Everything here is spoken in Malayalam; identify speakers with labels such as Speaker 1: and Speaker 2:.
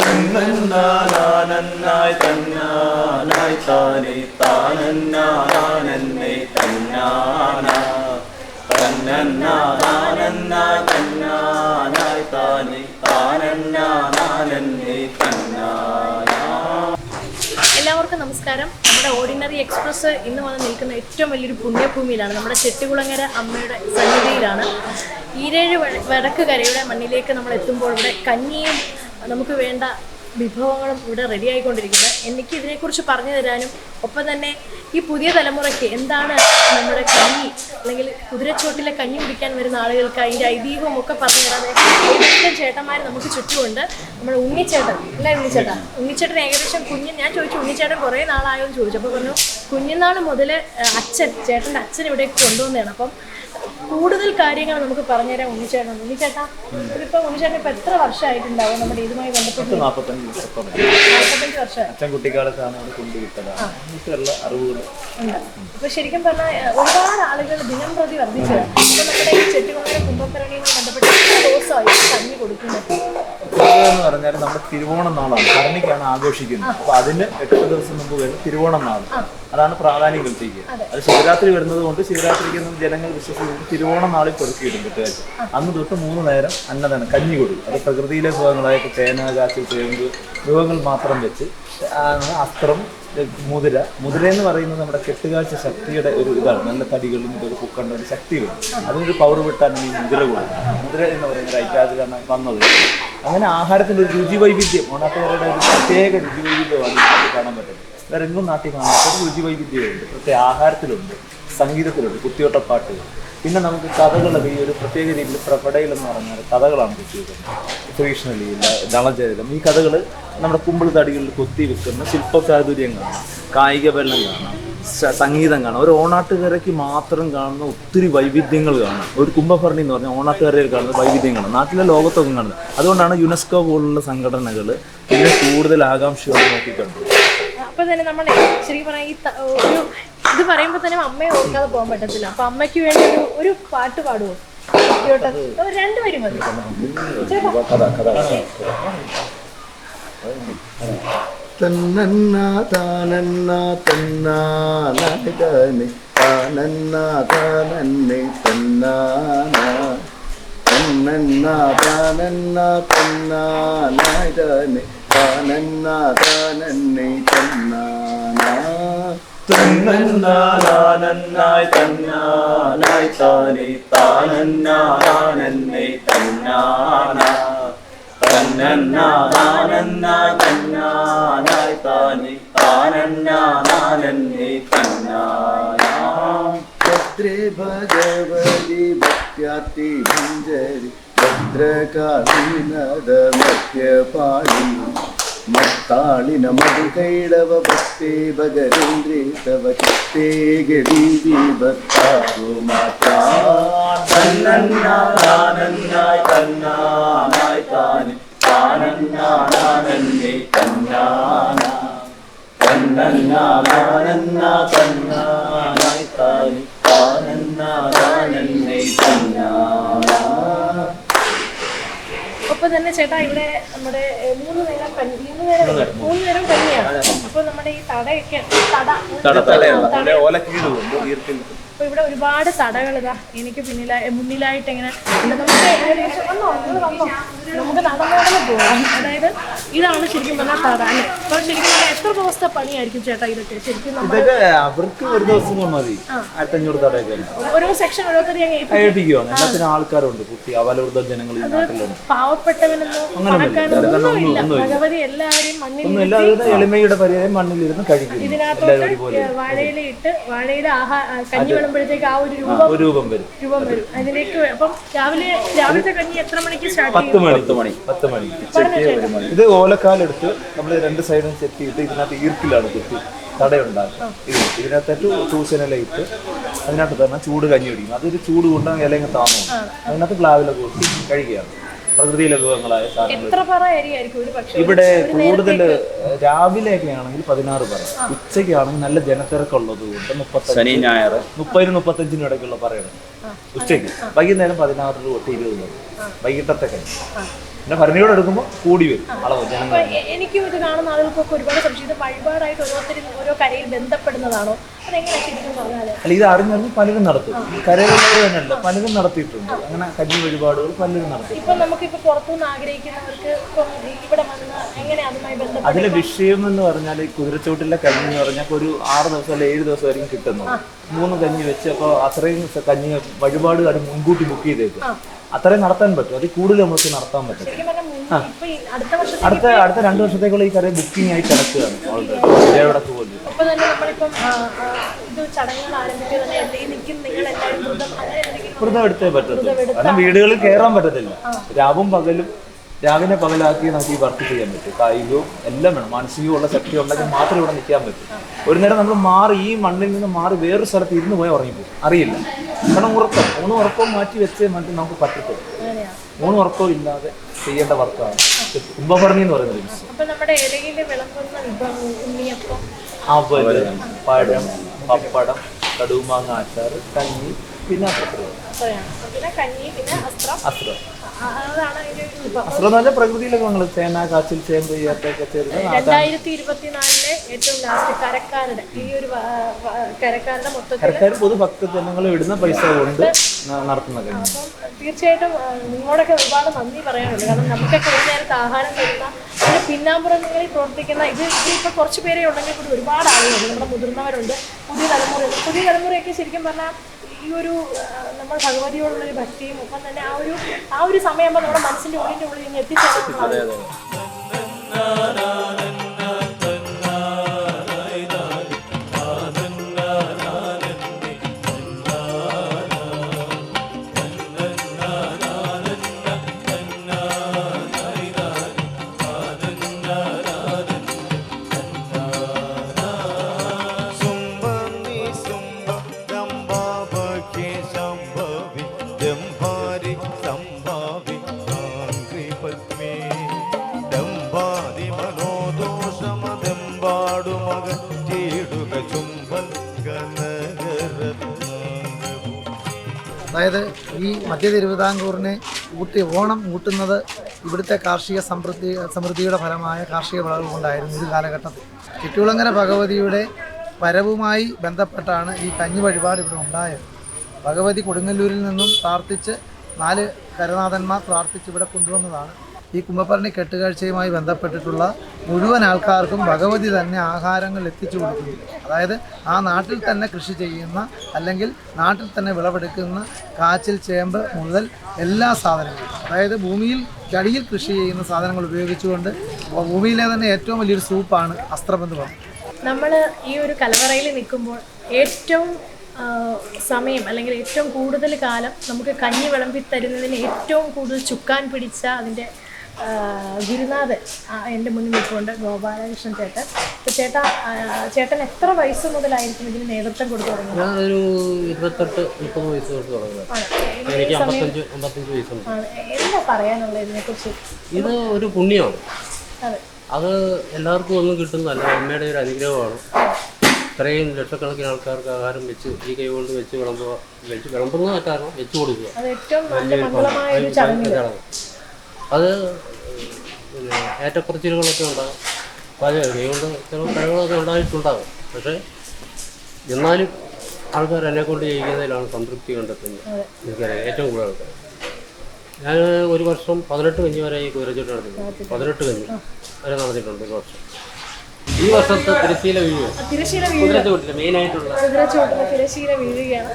Speaker 1: തന്നന്നാനാനന്നായി തന്നാനായി താനെ താനന്നാനാനന്നേ തന്നാന. തന്നന്നാനാനന്നായി തന്നാനായി താനെ താനന്നാനാനന്നേ തന്നാന.
Speaker 2: എല്ലാവർക്കും നമസ്കാരം. നമ്മുടെ ഓർഡിനറി എക്സ്പ്രസ് ഇന്ന് വന്ന് നിൽക്കുന്ന ഏറ്റവും വലിയൊരു പുണ്യഭൂമിയിലാണ്. നമ്മുടെ ചെട്ടികുളങ്ങര അമ്മയുടെ സന്നിധിയിലാണ്. ഈരേഴ് വടക്ക് കരയുടെ മണ്ണിലേക്ക് നമ്മൾ എത്തുമ്പോൾ ഇവിടെ കഞ്ഞിയും നമുക്ക് വേണ്ട വിഭവങ്ങളും ഇവിടെ റെഡി ആയിക്കൊണ്ടിരിക്കുന്നത്. എനിക്ക് ഇതിനെക്കുറിച്ച് പറഞ്ഞു തരാനും ഒപ്പം തന്നെ ഈ പുതിയ തലമുറയ്ക്ക് എന്താണ് നമ്മുടെ കഞ്ഞി അല്ലെങ്കിൽ കുതിരച്ചോട്ടിലെ കഞ്ഞി കുടിക്കാൻ വരുന്ന ആളുകൾക്ക് അതിന്റെ ഐതിഹ്യവും ഒക്കെ പറഞ്ഞു തരാതെ ചേട്ടന്മാർ നമുക്ക് ചുറ്റുമുണ്ട്. നമ്മുടെ ഉണ്ണിച്ചേട്ടൻ അല്ലേ ഉണ്ണിച്ചേട്ടൻ ഉണ്ണിച്ചേട്ടൻ ഏകദേശം കുഞ്ഞ് ഞാൻ ചോദിച്ചു ഉണ്ണിച്ചേട്ടൻ കുറേ നാളായോ എന്ന് ചോദിച്ചു. അപ്പോൾ പറഞ്ഞു കുഞ്ഞുനാൾ മുതൽ അച്ഛൻ ചേട്ടന്റെ അച്ഛൻ ഇവിടേക്ക് കൊണ്ടുവന്നതാണ്. അപ്പം കൂടുതൽ കാര്യങ്ങൾ നമുക്ക് പറഞ്ഞുതരാം ഉണ്ണിച്ചേട്ടൻ ഉണ്ണിച്ചേട്ടാ ഇതിപ്പോൾ ഉണ്ണിച്ചേട്ടൻ ഇപ്പം എത്ര വർഷമായിട്ടുണ്ടാവും നമ്മുടെ ഇതുമായി ബന്ധപ്പെട്ട്?
Speaker 1: അച്ഛൻ കുട്ടിക്കാലത്താണ് അവിടെ കൊണ്ടുവിട്ടതാണ് എന്നിട്ടുള്ള അറിവുകൾ
Speaker 2: ഇപ്പൊ ശരിക്കും പറഞ്ഞാൽ ഒരുപാട് ആളുകൾ ദിനം പ്രതി വർദ്ധിച്ചു. ഇപ്പൊ നമ്മുടെ ഈ ചെട്ടികുളങ്ങര കുംഭഭരണിയുമായി ബന്ധപ്പെട്ട് ദിവസമായി കഞ്ഞി കൊടുക്കുന്നത്
Speaker 1: പറഞ്ഞാൽ നമ്മൾ തിരുവോണം നാളാണ്. ഭരണിക്കാണ് ആഘോഷിക്കുന്നത്. അപ്പൊ അതിന് എട്ട് ദിവസം മുമ്പ് വരുന്ന തിരുവോണം നാൾ അതാണ് പ്രാധാന്യം കൽപ്പിക്കുക അത്. ശിവരാത്രി വരുന്നത് കൊണ്ട് ശിവരാത്രിക്ക് ജനങ്ങൾ വിശ്വസിക്കുന്നത് തിരുവോണം നാളിൽ കൊടുക്കിയിടും കുട്ടികൾക്ക് അന്ന് തൊട്ട് മൂന്ന് നേരം അന്നദാനം കഞ്ഞി കൊടുക്കും. അത് പ്രകൃതിയിലെ വിഭവങ്ങളായ തേന കാച്ചിൽ ചേമ്പ് വിഭവങ്ങൾ മാത്രം വെച്ച് അസ്ത്രം മുതിര. മുതിര എന്ന് പറയുന്നത് നമ്മുടെ കെട്ടുകാഴ്ച ശക്തിയുടെ ഒരു ഇതാണ്. നല്ല തടികളും ഇതൊക്കെ പൂക്കണ്ട ഒരു ശക്തി വരും അതിനൊരു പവർ വിട്ടാൻ ഈ മുതിര കൊടുക്കും മുതിര എന്ന് പറയുന്ന ഒരു ഐറ്റാതിലാണ് വന്നത്. അങ്ങനെ ആഹാരത്തിന്റെ ഒരു രുചി വൈവിധ്യം ഓണാട്ടുകാരുടെ ഒരു പ്രത്യേക രുചി വൈവിധ്യമാണ് കാണാൻ പറ്റുന്നത്. വേറെ എങ്ങും നാട്ടിൽ കാണാത്ത രുചി വൈവിധ്യമുണ്ട് പ്രത്യേക ആഹാരത്തിലുണ്ട്. സംഗീതത്തിലുണ്ട്. കുത്തിയോട്ടപ്പാട്ട് പിന്നെ നമുക്ക് കഥകളൊക്കെ ഈ ഒരു പ്രത്യേക രീതിയിൽ പ്രപടയിൽ എന്ന് പറഞ്ഞാൽ കഥകളാണ് കുത്തിവെക്കുന്നത് ശ്രീകൃഷ്ണലീല ദളചരിതം ഈ കഥകൾ നമ്മുടെ കുമ്പിൾ തടികളിൽ കൊത്തി വെക്കുന്ന ശില്പചാതുര്യം കാണാം. കായിക ബലം കാണാം സംഗീതം കാണാം. ഒരു ഓണാട്ടുകരയ്ക്ക് മാത്രം കാണുന്ന ഒത്തിരി വൈവിധ്യങ്ങൾ കാണാം. ഒരു കുംഭഭരണി എന്ന് പറഞ്ഞാൽ ഓണാട്ടുകരയിൽ കാണുന്ന വൈവിധ്യം കാണാം നാട്ടിലെ ലോകത്തൊക്കെ കാണുന്നത്. അതുകൊണ്ടാണ് യുനെസ്കോ പോലുള്ള സംഘടനകൾ ഇതിനെ കൂടുതൽ ആകാംക്ഷയോടെ നോക്കിക്കണ്ടത്.
Speaker 2: അപ്പൊ തന്നെ നമ്മൾ ശരിക്കും പറഞ്ഞാൽ ഈ ത- ഒരു ഇത് പറയുമ്പോൾ തന്നെ അമ്മയെ ഓർക്കാതെ പോകാൻ പറ്റത്തില്ല. അപ്പൊ അമ്മയ്ക്ക് വേണ്ടി ഒരു ഒരു പാട്ട് പാടുമോ രണ്ടുപേരും മതി.
Speaker 1: കഥ. കഥ
Speaker 3: തന്നന്ന താനന്ന തന്നാനെ താനന്ന താനന്നെ തന്നാന തന്നന്ന താനന്ന തന്നാനെ താനന്ന താനന്നെ തന്നാനാ
Speaker 1: തന്നന്നാനാനന്നായി തന്നാനായി താനേ താനന്നാനന്നേ തന്നാനാ തന്നന്നാനാനന്നായി തന്നാനായി താനേ താനന്നാനന്നേ തന്നാനാ
Speaker 3: ഭദ്രേ ഭഗവതി ഭക്യാത്തി ഭഞ്ജരി ഭദ്രകാളീനദ മധ്യപാളി മത്താളിന മധുകൈടവ ഭക്തേ ഭഗരേന്ദ്രേ തവ ചിത്തേ ഗരീതി ഭക്താഹു മാതാ
Speaker 1: തന്നന്നാനാനന്നായി തന്നാനായി താനേ താനന്നാനന്നേ തന്നാനാ തന്നന്നാനാനന്നാ തന്നാനായി താനേ താനന്നാനന്നേ
Speaker 2: ഒപ്പൊ തന്നെ ചേട്ടാ ഇവിടെ നമ്മുടെ മൂന്ന് നേരം കഞ്ഞി മൂന്ന് നേരം മൂന്ന് നേരം. കഞ്ഞിയാണ്. അപ്പൊ നമ്മുടെ ഈ തടയൊക്കെ തട തട
Speaker 1: ഓലക്കീട് ഈർക്കിൽ
Speaker 2: അപ്പൊ ഇവിടെ ഒരുപാട് തടകൾ ഇതാ എനിക്ക് പിന്നിലായി മുന്നിലായിട്ട് ഇങ്ങനെ നമുക്ക് ഏകദേശം വന്നോ നിങ്ങൾ വന്നോ. നമുക്ക് നടന്നു പോകാം അതായത് ഇതാണ് ശരിക്കും പറഞ്ഞാൽ തട അല്ലേ? ശരിക്കും പറഞ്ഞാൽ എത്ര ദിവസത്തെ പണിയായിരിക്കും ചേട്ടാ ഇതൊക്കെ? ശരിക്കും നമ്മൾ
Speaker 1: അവർക്ക് ഒരു ദിവസം മതി. ആയിരത്തഞ്ഞൂറ് തടയൊക്കെ
Speaker 2: ഓരോ സെക്ഷൻ ഓരോരുത്തരും അങ്ങ് ഏൽപ്പിക്കും.
Speaker 1: ഏൽപ്പിക്കുവാണ്. എല്ലാത്തിനും ആൾക്കാരുണ്ട് കുട്ടി അവലവൃദ്ധ ജനങ്ങൾ
Speaker 2: പാവപ്പെട്ടവനെന്നോ ഭഗവതി എല്ലാവരെയും മണ്ണിൽ
Speaker 1: എളിമയുടെ പരിഹാരം മണ്ണിലിരുന്ന് കഴിക്കുന്നു.
Speaker 2: ഇതിനകത്തോട്ട് വാഴയില ഇട്ട് വാഴയില ആഹാ ആ, കഞ്ഞി വിടുമ്പോഴത്തേക്ക് ആ ഒരു രൂപം
Speaker 1: ഒരു രൂപം വരും.
Speaker 2: രൂപം വരും. അതിലേക്ക് അപ്പം രാവിലെ രാവിലത്തെ കഞ്ഞി എത്ര മണിക്ക് സ്റ്റാർട്ട്
Speaker 1: പത്ത് മണി പത്ത് മണി പത്ത് ഇത് ഓലക്കാലെടുത്ത് നമ്മൾ രണ്ട് സൈഡും ചെത്തിയിട്ട് ഇതിനകത്ത് ഈർക്കിലാണ് കുത്തി തടയുണ്ടാക്കും ഇത് ഇതിനകത്തേക്ക് ചൂസനിലയിട്ട് അതിനകത്ത് തന്നെ ചൂട് കഞ്ഞി പിടിക്കും അതൊരു ചൂട് കൊണ്ട് ഇലങ്ങ് താന്നു അതിനകത്ത് പ്ലാവിലൊക്കെ കൂട്ടി കഴിക്കുകയാണ്. പ്രകൃതിയിലെ ലഘുവങ്ങളായ
Speaker 2: എത്ര പറ അരി ആയിരിക്കും ഒരു പക്ഷേ
Speaker 1: ഇവിടെ കൂടുതൽ രാവിലെയൊക്കെ ആണെങ്കിൽ പതിനാറ് പറ. ഉച്ചയ്ക്കാണെങ്കിൽ നല്ല ജനത്തിരക്കുള്ളത് കൊണ്ട് മുപ്പത്തി ശനി ഞായർ. മുപ്പതിനും മുപ്പത്തഞ്ചിനും ഇടയ്ക്കുള്ള പറയണം. ഉച്ചയ്ക്ക്. വൈകുന്നേരം പതിനാറ് തൊട്ട് ഇരുപത് വരെ വൈകിട്ടത്തെ കഴിഞ്ഞ് പിന്നെ ഭരണിയോട് എടുക്കുമ്പോൾ കൂടി വരും. അളവ് ജനങ്ങൾ.
Speaker 2: അപ്പൊ എനിക്കും ഇത് കാണുന്ന ആളുകൾക്കൊക്കെ ഒരുപാട് സംശയം. ഇത് വഴിപാടായിട്ട് ഓരോരുത്തരും ഓരോ കരയിൽ ബന്ധപ്പെടുന്നതാണോ? ശരിക്കും
Speaker 1: അല്ല ഇത് അറിഞ്ഞറിഞ്ഞ് പലരും നടത്തും. കരയുള്ളവർ തന്നെയല്ല പലരും നടത്തിയിട്ടുണ്ട്. അങ്ങനെ കഞ്ഞി വഴിപാടുകൾ പലരും നടത്തി.
Speaker 2: ഇപ്പൊ നമുക്കിപ്പോ പുറത്തുനിന്ന് ആഗ്രഹിക്കുന്നവർക്ക് ഇപ്പം ഇവിടെ വന്ന് എങ്ങനെ അതുമായി ബന്ധപ്പെട്ട്
Speaker 1: അതിലെ വിഷയം എന്ന് പറഞ്ഞാൽ ഈ കുതിരച്ചോട്ടിലെ കഞ്ഞി എന്ന് പറഞ്ഞാൽ ഒരു ആറ് ദിവസം അല്ലെങ്കിൽ ഏഴ് ദിവസം ആയിരിക്കും കിട്ടുന്നത്. മൂന്ന് കഞ്ഞി വെച്ച് അപ്പോൾ അത്രയും കഞ്ഞി വഴിപാടുകാർ മുൻകൂട്ടി ബുക്ക് ചെയ്തേക്കും. അത്രയും നടത്താൻ പറ്റും. അതിൽ കൂടുതൽ നമുക്ക് നടത്താൻ പറ്റും.
Speaker 2: അടുത്ത വർഷത്തേക്ക്
Speaker 1: അടുത്ത അടുത്ത രണ്ട് വർഷത്തേക്കുള്ള ഈ കറി ബുക്കിംഗ് ആയി കിടക്കുകയാണ്
Speaker 2: എന്തെങ്കിലും
Speaker 1: വ്രതം എടുത്തേ പറ്റത്തുള്ളൂ. കാരണം വീടുകളിൽ കയറാൻ പറ്റത്തില്ല. രാവും പകലും രാവിലെ പകലാക്കി നമുക്ക് ഈ വർക്ക് ചെയ്യാൻ പറ്റും. കായികവും എല്ലാം വേണം. മാനസികവും ഉള്ള ശക്തി ഉണ്ടെങ്കിൽ മാത്രമേ ഇവിടെ നിൽക്കാൻ പറ്റും. ഒരു നേരം നമ്മൾ മാറി ഈ മണ്ണിൽ നിന്ന് മാറി വേറൊരു സ്ഥലത്ത് ഇരുന്ന് പോയാൽ ഉറങ്ങിപ്പോകും. അറിയില്ല. കാരണം ഉറക്കം മൂന്ന് ഉറക്കവും മാറ്റി വെച്ചേ മറ്റു നമുക്ക് പറ്റത്തുള്ളൂ. ഊണ് ഉറക്കവും ഇല്ലാതെ ചെയ്യേണ്ട വർക്കാണ്. കുംഭഭരണി എന്ന് പറയുന്നത് അവൽ പഴം പപ്പടം കടുമാങ്ങ അച്ചാർ കഞ്ഞി പിന്നെ അസ്ത്രം
Speaker 2: പിന്നെ അസ്ത്രം.
Speaker 1: പറഞ്ഞാൽ പ്രകൃതിയിലൊക്കെ നമ്മൾ ചേന കാച്ചിൽ ചേമ്പ് ഏത്തൊക്കെ ചേർന്ന്
Speaker 2: രണ്ടായിരത്തി ഇരുപത്തിനാലിലെ ഏറ്റവും ലാസ്റ്റ് കരക്കാരുടെ ഈ ഒരു കരക്കാരുടെ മൊത്തത്തിൽ
Speaker 1: സർക്കാർ പൊതുഭക്ത ജനങ്ങൾ ഇടുന്ന പൈസ കൊണ്ട് ന- നടത്തുന്ന കഞ്ഞി
Speaker 2: തീർച്ചയായിട്ടും നിങ്ങളോടൊക്കെ ഒരുപാട് നന്ദി പറയാനുണ്ട്. കാരണം നമുക്കൊക്കെ ഒരു നേരത്തെ ആഹാരം തരുന്ന പിന്നെ പിന്നാമ്പുറങ്ങളിൽ പ്രവർത്തിക്കുന്ന ഇത് ഇതിപ്പോൾ കുറച്ച് പേരേ ഉണ്ടെങ്കിൽ കൂടി ഒരുപാട് ആളുകളുണ്ട്. നമ്മുടെ മുതിർന്നവരുണ്ട് പുതിയ തലമുറയുണ്ട് പുതിയ തലമുറയൊക്കെ ശരിക്കും പറഞ്ഞാൽ ഈ ഒരു നമ്മൾ ഭഗവതിയോടുള്ള ഒരു ഭക്തിയും ഒപ്പം തന്നെ ആ ഒരു ആ ഒരു സമയമാകുമ്പോൾ നമ്മുടെ മനസ്സിന്റെ ഉള്ളിന്റെ ഉള്ളിൽ ഇങ്ങനെ എത്തിച്ചേരാൻ
Speaker 4: അതായത് ഈ മധ്യ തിരുവിതാംകൂറിനെ ഊട്ടി ഓണം ഊട്ടുന്നത് ഇവിടുത്തെ കാർഷിക സമൃദ്ധി സമൃദ്ധിയുടെ ഫലമായ കാർഷിക വിളകൾ കൊണ്ടായിരുന്നു ഒരു കാലഘട്ടത്തിൽ ചുറ്റുകുളങ്ങര ഭഗവതിയുടെ വരവുമായി ബന്ധപ്പെട്ടാണ് ഈ കഞ്ഞി വഴിപാട് ഇവിടെ ഉണ്ടായത്. ഭഗവതി കൊടുങ്ങല്ലൂരിൽ നിന്നും പ്രാർത്ഥിച്ച് നാല് കരനാഥന്മാർ പ്രാർത്ഥിച്ച് ഇവിടെ കൊണ്ടുവന്നതാണ്. ഈ കുംഭഭരണി കെട്ടുകാഴ്ചയുമായി ബന്ധപ്പെട്ടിട്ടുള്ള മുഴുവൻ ആൾക്കാർക്കും ഭഗവതി തന്നെ ആഹാരങ്ങൾ എത്തിച്ചു കൊടുക്കുന്നു അതായത് ആ നാട്ടിൽ തന്നെ കൃഷി ചെയ്യുന്ന അല്ലെങ്കിൽ നാട്ടിൽ തന്നെ വിളവെടുക്കുന്ന കാച്ചിൽ ചേമ്പ് മുതൽ എല്ലാ സാധനങ്ങളും അതായത് ഭൂമിയിൽ ചടിയിൽ കൃഷി ചെയ്യുന്ന സാധനങ്ങൾ ഉപയോഗിച്ചുകൊണ്ട് ഭൂമിയിലെ തന്നെ ഏറ്റവും വലിയൊരു സൂപ്പാണ് അസ്ത്രബന്ധു
Speaker 2: നമ്മൾ ഈ ഒരു കലവറയിൽ നിൽക്കുമ്പോൾ ഏറ്റവും സമയം അല്ലെങ്കിൽ ഏറ്റവും കൂടുതൽ കാലം നമുക്ക് കഞ്ഞി വിളമ്പി തരുന്നതിന് ഏറ്റവും കൂടുതൽ ചുക്കാൻ പിടിച്ച അതിന്റെ ഗുരുനാഥൻ എന്റെ മുന്നിൽ നിൽപ്പുണ്ട് ഗോപാലകൃഷ്ണൻ ചേട്ടൻ. ചേട്ടാ ചേട്ടൻ എത്ര വയസ്സ് മുതലായിരിക്കും ഇതിന് നേതൃത്വം കൊടുത്തു തുടങ്ങിയത്
Speaker 5: ഞാനൊരു ഇരുപത്തെട്ട് മുപ്പത് വയസ്സ് തൊട്ട് തുടങ്ങിയത്
Speaker 2: ആണ്.
Speaker 5: എനിക്ക് അമ്പത്തഞ്ച് അമ്പത്തഞ്ച് വയസ്സുണ്ട്
Speaker 2: എന്താ പറയാനുള്ളത് ഇതിനെക്കുറിച്ച്?
Speaker 5: ഇത് ഒരു പുണ്യമാണ്.
Speaker 2: അതെ.
Speaker 5: അത് എല്ലാവർക്കും ഒന്നും കിട്ടുന്നതല്ല അമ്മയുടെ ഒരു അനുഗ്രഹമാണ്. ഇത്രയും ലക്ഷക്കണക്കിന് ആൾക്കാർക്ക് ആഹാരം വെച്ച് ഈ കൈ കൊണ്ട് വെച്ച് വിളമ്പുക വെച്ച് വിളമ്പുന്നത് കാരണം വെച്ച് കൊടുക്കുക.
Speaker 2: ഏറ്റവും ചടങ്ങ്.
Speaker 5: അത് പിന്നെ ഏറ്റക്കുറച്ചിലുകളൊക്കെ ഉണ്ടാകും പല കൈകൊണ്ട് ചില കഴിവുകളൊക്കെ ഉണ്ടായിട്ടുണ്ടാകും പക്ഷേ എന്നാലും ആൾക്കാർ എന്നെ കൊണ്ട് ചെയ്യിക്കുന്നതിലാണ് സംതൃപ്തി കണ്ടെത്തുന്നത്. എനിക്കറിയാം ഏറ്റവും കൂടുതൽ ആൾക്കാർ. ഞാൻ ഒരു വർഷം പതിനെട്ട് കഞ്ഞി വരെ ഈ കുരച്ചിട്ട് നടത്തിയിട്ടുണ്ട്. പതിനെട്ട് കഞ്ഞി വരെ നടത്തിയിട്ടുണ്ട് ഒരു വർഷം. ഈ വർഷത്തെ തിരശീല വീഴുക.
Speaker 2: തിരശീല വീഴുക
Speaker 5: മെയിനായിട്ടുള്ള
Speaker 2: തിരശീല വീഴുകയാണ്.